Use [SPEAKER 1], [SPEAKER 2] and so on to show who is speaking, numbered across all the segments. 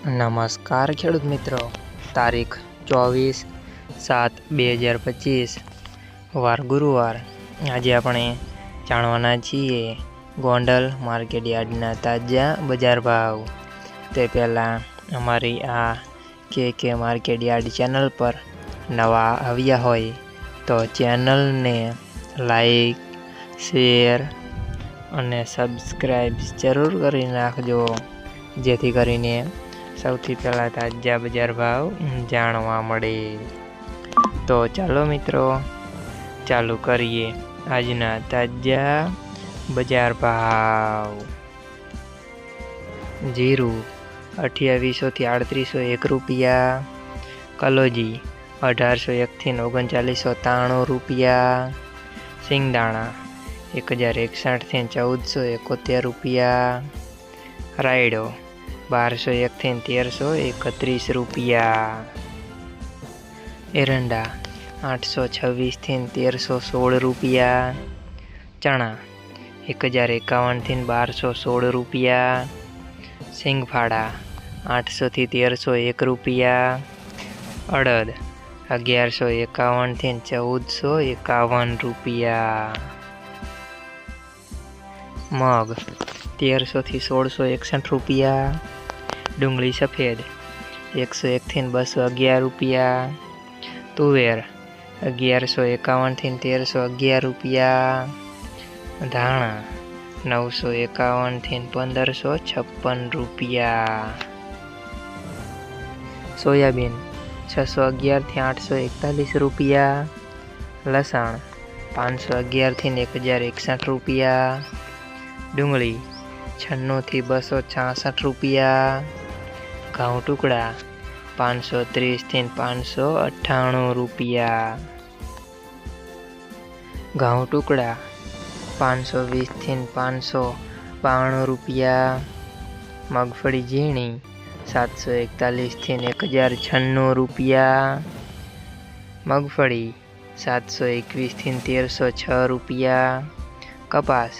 [SPEAKER 1] નમસ્કાર ખેડૂત મિત્રો. તારીખ ચોવીસ સાત બે હજાર પચીસ. વાર ગુરુવાર. આજે આપણે જાણવાના છીએ ગોંડલ માર્કેટ યાર્ડના તાજા બજાર ભાવ. તે પહેલાં અમારી આ કે કે માર્કેટ યાર્ડ ચેનલ પર નવા આવ્યા હોય તો ચેનલને લાઈક, શેર અને સબસ્ક્રાઈબ જરૂર કરી નાખજો. જેથી કરીને સૌથી પહેલાં તાજા બજાર ભાવ જાણવા મળે. તો ચાલો મિત્રો, ચાલુ કરીએ આજના તાજા બજાર ભાવ. જીરું અઠ્યાવીસોથી આડત્રીસો એક રૂપિયા, કલોજી અઢારસો એકથી ઓગણચાલીસો ત્રાણું રૂપિયા, સિંગદાણા એક હજાર એકસાઠથી ચૌદસો એકોતેર રૂપિયા, રાયડો બારસો એકથી તેરસો એકત્રીસ રૂપિયા. એરંડા આઠસો છવ્વીસથી તેરસો સોળ રૂપિયા. ચણા એક હજાર એકાવનથી બારસો સોળ રૂપિયા. સિંગફાડા આઠસોથી તેરસો એક રૂપિયા. અડદ અગિયારસો એકાવનથી ચૌદસો એકાવન રૂપિયા. મગ તેરસોથી સોળસો એકસઠ રૂપિયા. ડુંગળી સફેદ. એકસો એકથી બસો અગિયાર રૂપિયા. તુવેર અગિયારસો એકાવનથી તેરસો અગિયાર રૂપિયા. ધાણા નવસો એકાવનથી પંદરસો છપ્પન રૂપિયા. સોયાબીન છસો અગિયારથી આઠસો એકતાલીસ રૂપિયા. લસણ પાંચસો અગિયારથી એક હજાર એકસઠ રૂપિયા. ડુંગળી છન્નુંથી બસો છાસઠ રૂપિયા. ઘઉં ટુકડા. પાંચસો ત્રીસથી પાંચસો અઠ્ઠાણું રૂપિયા. ઘઉં ટુકડા. પાંચસો વીસથી પાંચસો બાણું રૂપિયા. મગફળી ઝીણી. સાતસો એકતાલીસથી એક હજાર છન્નું રૂપિયા. મગફળી. સાતસો એકવીસથી તેરસો છ રૂપિયા. કપાસ.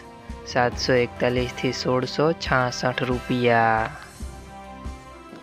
[SPEAKER 1] સાતસો એકતાલીસથી સોળસો છાસઠ રૂપિયા.